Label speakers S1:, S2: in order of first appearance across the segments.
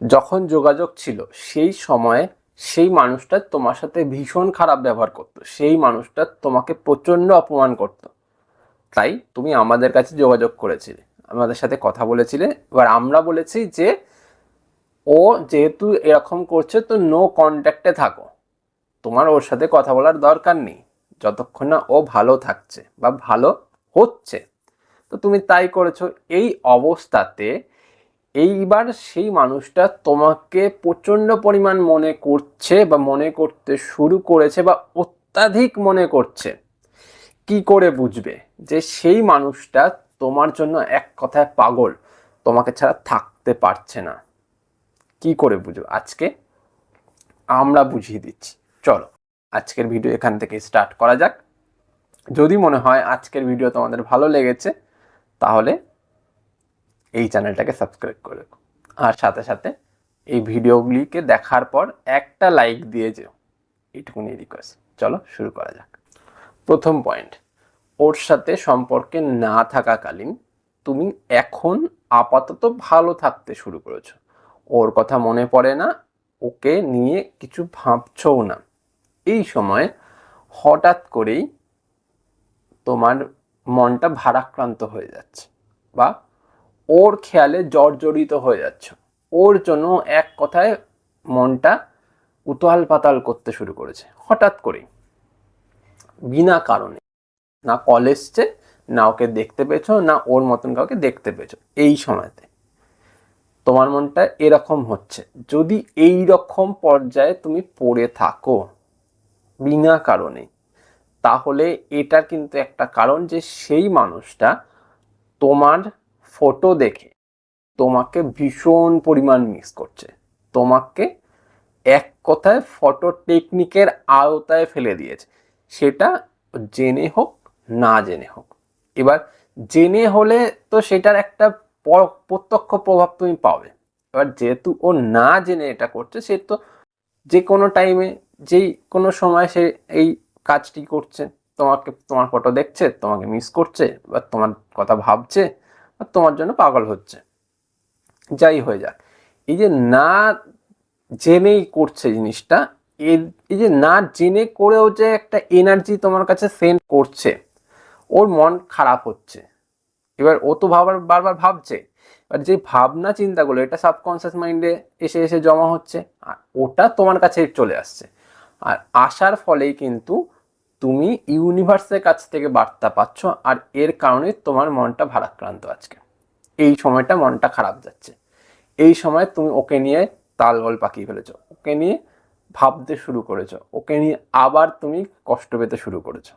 S1: যখন যোগাযোগ ছিল, সেই সময়ে সেই মানুষটা তোমার সাথে ভীষণ খারাপ ব্যবহার করতো। সেই মানুষটা তোমাকে প্রচণ্ড অপমান করতো। তাই তুমি আমাদের কাছে যোগাযোগ করেছিলে, আমাদের সাথে কথা বলেছিলে। এবার আমরা বলেছি যে, ও যেহেতু এরকম করছে, তো নো কন্ট্যাক্টে থাকো। তোমার ওর সাথে কথা বলার দরকার নেই। যতক্ষণ না ও ভালো থাকছে বা ভালো হচ্ছে। তো তুমি তাই করেছ। এই অবস্থাতে এইবার সেই মানুষটা তোমাকে প্রচণ্ড পরিমাণ মনে করছে বা মনে করতে শুরু করেছে বা অত্যাধিক মনে করছে। কি করে বুঝবে যে সেই মানুষটা তোমার জন্য এক কথায় পাগল, তোমাকে ছাড়া থাকতে পারছে না? কি করে বুঝবে? আজকে আমরা বুঝিয়ে দিচ্ছি। চলো, আজকের ভিডিও এখান থেকে স্টার্ট করা যাক। যদি মনে হয় আজকের ভিডিও তোমাদের ভালো লেগেছে, তাহলে এই চ্যানেলটাকে সাবস্ক্রাইব করে রেখো। আর সাথে সাথে এই ভিডিওগুলিকে দেখার পর একটা লাইক দিয়ে যেও। এইটুকুনি রিকোয়েস্ট চলো শুরু করা যাক। প্রথম পয়েন্ট ওর সাথে সম্পর্কে না থাকাকালীন তুমি এখন আপাতত ভালো থাকতে শুরু করেছ। ওর কথা মনে পড়ে না, ওকে নিয়ে কিছু ভাবছও না। এই সময় হঠাৎ করেই তোমার মনটা ভারাক্রান্ত হয়ে যাচ্ছে বা ওর খেয়ালে জর্জরিত হয়ে যাচ্ছ। ওর জন্য এক কথায় মনটা উতহাল পাতাল করতে শুরু করেছে, হঠাৎ করেই। বিনা কারণে। না কল এসছে, না ওকে দেখতে পেয়েছ, না ওর মতন কাউকে দেখতে পেয়েছ, এই সময়তে। তোমার মনটা এরকম হচ্ছে, যদি এই রকম পর্যায়ে তুমি পড়ে থাকো, বিনা কারণে, তাহলে এটার কিন্তু একটা কারণ যে সেই মানুষটা তোমার ফটো দেখে তোমাকে ভীষণ পরিমাণ মিস করছে। তোমাকে এক কথায় ফটো টেকনিকের আওতায় ফেলে দিয়েছে। সেটা জেনে হোক, না জেনে হোক। এবার জেনে হলে তো সেটার একটা প্রত্যক্ষ প্রভাব তুমি পাবে। এবার যেহেতু ও না জেনে এটা করছে, সে তো যে কোনো টাইমে যেই কোনো সময় সে এই কাজটি করছে, তোমাকে, তোমার ফটো দেখছে, তোমাকে মিস করছে, বা তোমার কথা ভাবছে বা তোমার জন্য পাগল হচ্ছে। যাই হয়ে যাক। এই যে না জেনেই করছে জিনিসটা এই যে না জেনে করেও যে একটা এনার্জি তোমার কাছে সেন্ড করছে, ওর মন খারাপ হচ্ছে। এবার ও তো ভাবার, বারবার ভাবছে। এবার যে ভাবনা চিন্তাগুলো, এটা সাবকনসিয়াস মাইন্ডে এসে এসে জমা হচ্ছে, আর ওটা তোমার কাছে চলে আসছে। আর আসার ফলেই কিন্তু তুমি ইউনিভার্সের কাছ থেকে বার্তা পাচ্ছ আর এর কারণে তোমার মনটা ভারাক্রান্ত আজকে। এই সময়টা মনটা খারাপ যাচ্ছে। এই সময় তুমি ওকে নিয়ে তালগোল পাকিয়ে ফেলেছো, ওকে নিয়ে ভাবতে শুরু করেছ, ওকে নিয়ে আবার তুমি কষ্ট পেতে শুরু করেছ।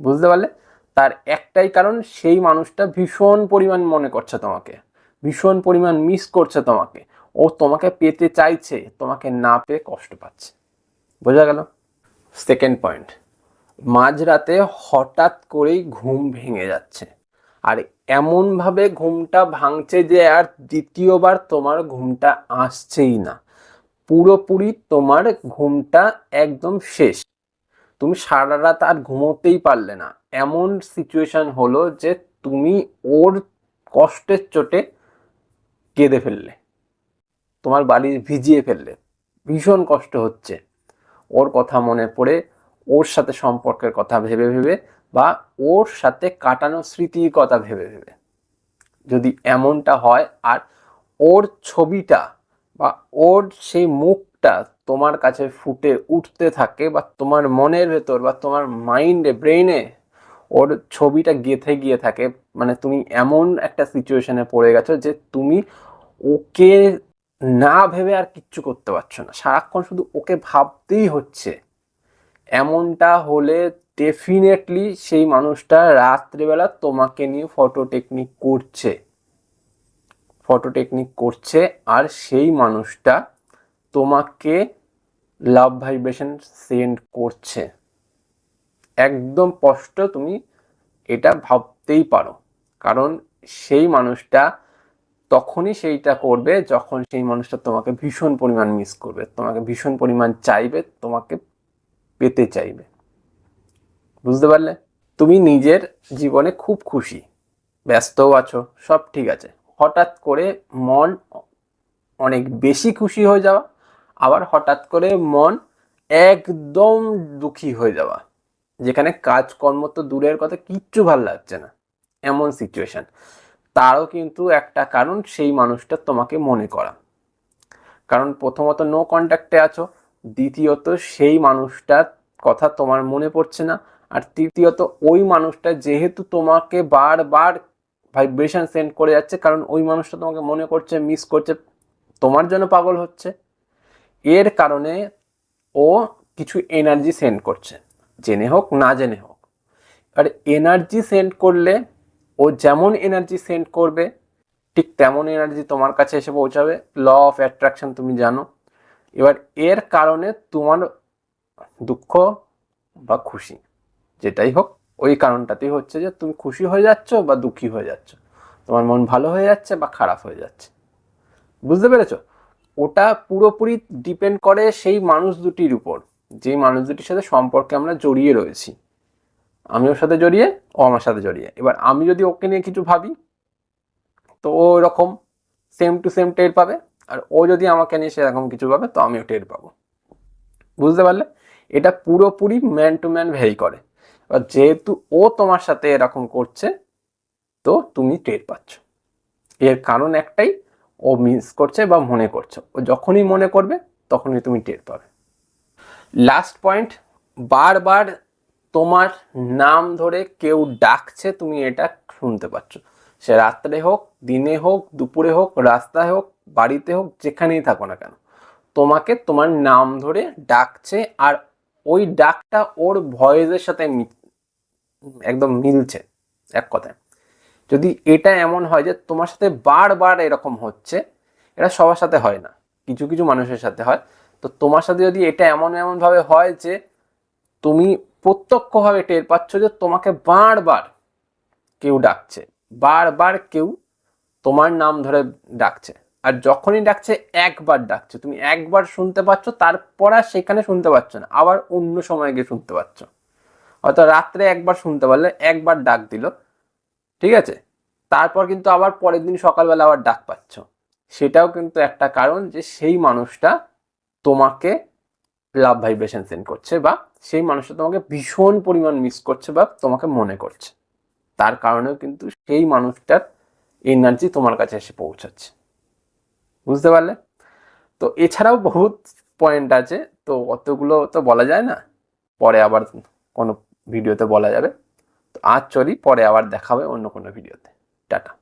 S1: বুঝতে পারলে? তার একটাই কারণ, সেই মানুষটা ভীষণ পরিমাণ মনে করছে তোমাকে, ভীষণ পরিমাণ মিস করছে তোমাকে। ও তোমাকে পেতে চাইছে, তোমাকে না পেয়ে কষ্ট পাচ্ছে। বোঝা গেল? সেকেন্ড পয়েন্ট মাঝরাতে হঠাৎ করেই ঘুম ভেঙে যাচ্ছে। আর এমনভাবে ঘুমটা ভাঙছে যে আর দ্বিতীয়বার তোমার ঘুমটা আসছেই না। পুরোপুরি তোমার ঘুমটা একদম শেষ। তুমি সারা রাত আর ঘুমোতেই পারলে না। এমন সিচুয়েশন হলো যে তুমি ওর কষ্টের চোটে কেঁদে ফেললে। তোমার বাড়ি ভিজিয়ে ফেললে। ভীষণ কষ্ট হচ্ছে। ওর কথা মনে পড়ে ওর সাথে সম্পর্কের কথা ভেবে ভেবে বা ওর সাথে কাটানো স্মৃতির কথা ভেবে ভেবে। যদি এমনটা হয় আর ওর ছবিটা বা ওর সেই মুখটা তোমার কাছে ফুটে উঠতে থাকে বা তোমার মনের ভেতর বা তোমার মাইন্ডে, ব্রেইনে ওর ছবিটা গেঁথে গিয়ে থাকে মানে তুমি এমন একটা সিচুয়েশনে পড়ে গেছো যে তুমি ওকে না ভেবে আর কিচ্ছু করতে পারছ না। সারাক্ষণ শুধু ওকে ভাবতেই হচ্ছে। এমনটা হলে ডেফিনেটলি সেই মানুষটা রাত্রিবেলা তোমাকে নিয়ে ফটো টেকনিক করছে। ফটো টেকনিক করছে আর সেই মানুষটা তোমাকে লাভ ভাইব্রেশন সেন্ড করছে। একদম স্পষ্ট তুমি এটা ভাবতেই পারো। কারণ সেই মানুষটা তখনই সেইটা করবে যখন সেই মানুষটা তোমাকে ভীষণ পরিমাণ মিস করবে, তোমাকে ভীষণ পরিমাণ চাইবে, তোমাকে পেতে চাইবে। বুঝতে পারলে? তুমি নিজের জীবনে খুব খুশি। ব্যস্তও আছো, সব ঠিক আছে। হঠাৎ করে মন অনেক বেশি খুশি হয়ে যাওয়া, আবার হঠাৎ করে মন একদম দুঃখী হয়ে যাওয়া। যেখানে কাজকর্ম তো দূরের কথা, কিচ্ছু ভালো লাগছে না। এমন সিচুয়েশন তারও কিন্তু একটা কারণ, সেই মানুষটা তোমাকে মনে করা। কারণ প্রথমত নো কন্ট্যাক্টে আছো দ্বিতীয়ত সেই মানুষটার কথা তোমার মনে পড়ছে না, আর তৃতীয়ত ওই মানুষটা যেহেতু তোমাকে বারবার ভাইব্রেশন সেন্ড করে যাচ্ছে, কারণ ওই মানুষটা তোমাকে মনে করছে মিস করছে, তোমার জন্য পাগল হচ্ছে। এর কারণে ও কিছু এনার্জি সেন্ড করছে, জেনে হোক, না জেনে হোক। আর এনার্জি সেন্ড করলে ও যেমন এনার্জি সেন্ড করবে, ঠিক তেমন এনার্জি তোমার কাছে এসে পৌঁছাবে। ল অফ অ্যাট্রাকশন তুমি জানো। এবার এর কারণে তোমার দুঃখ বা খুশি, যেটাই হোক, ওই কারণটাতেই হচ্ছে যে তুমি খুশি হয়ে যাচ্ছ বা দুঃখী হয়ে যাচ্ছ। তোমার মন ভালো হয়ে যাচ্ছে বা খারাপ হয়ে যাচ্ছে। বুঝতে পেরেছ? ওটা পুরোপুরি ডিপেন্ড করে সেই মানুষ দুটির উপর। যেই মানুষ দুটির সাথে সম্পর্কে আমরা জড়িয়ে রয়েছি। আমি ওর সাথে জড়িয়ে, ও আমার সাথে জড়িয়ে। এবার আমি যদি ওকে নিয়ে কিছু ভাবি, তো ও এরকম সেম টু সেম টের পাবে। আর ও যদি আমাকে নিয়ে সেরকম কিছু পাবে তো আমিও টের পাবো। বুঝতে পারলে? এটা পুরোপুরি ম্যান টু ম্যান ভেরি করে। এবার যেহেতু ও তোমার সাথে এরকম করছে, তো তুমি টের পাচ্ছ। এর কারণ একটাই, ও মিস করছে বা মনে করছে। ও যখনই মনে করবে, তখনই তুমি টের পাবে। লাস্ট পয়েন্ট বারবার তোমার নাম ধরে কেউ ডাকছে, তুমি এটা শুনতে পাচ্ছ। সে রাত্রে হোক, দিনে হোক, দুপুরে হোক, রাস্তায় হোক, বাড়িতে হোক, যেখানেই থাকো না কেন। তোমাকে তোমার নাম ধরে ডাকছে আর ওই ডাকটা ওর ভয়েসের সাথে একদম মিলছে এক কথায়। যদি এটা এমন হয় যে তোমার সাথে বারবার এরকম হচ্ছে, এটা সবার সাথে হয় না, কিছু কিছু মানুষের সাথে হয়। তো তোমার সাথে যদি এটা এমন এমনভাবে হয় যে তুমি প্রত্যক্ষভাবে টের পাচ্ছ যে তোমাকে বারবার কেউ ডাকছে বারবার কেউ তোমার নাম ধরে ডাকছে। আর যখনই ডাকছে, একবার ডাকছে। তুমি একবার শুনতে পাচ্ছ, তারপর আর সেখানে শুনতে পাচ্ছ না। আবার অন্য সময় গিয়ে শুনতে পাচ্ছ। হয়তো রাত্রে একবার শুনতে পারলে, একবার ডাক দিল। ঠিক আছে? তারপর কিন্তু আবার পরের দিন সকালবেলা আবার ডাক পাচ্ছ। সেটাও কিন্তু একটা কারণ যে সেই মানুষটা তোমাকে লাভ ভাইব্রেশন সেন্ড করছে বা সেই মানুষটা তোমাকে ভীষণ পরিমাণ মিস করছে বা তোমাকে মনে করছে। তার কারণেও কিন্তু সেই মানুষটার এনার্জি তোমার কাছে এসে পৌঁছাচ্ছে। বুঝতে পারলে? তো এছাড়াও বহুত পয়েন্ট আছে, তো অতগুলো তো বলা যায় না। পরে আবার কোনো ভিডিওতে বলা যাবে। তো আজ চলি, পরে আবার দেখাবে অন্য কোনো ভিডিওতে টাটা।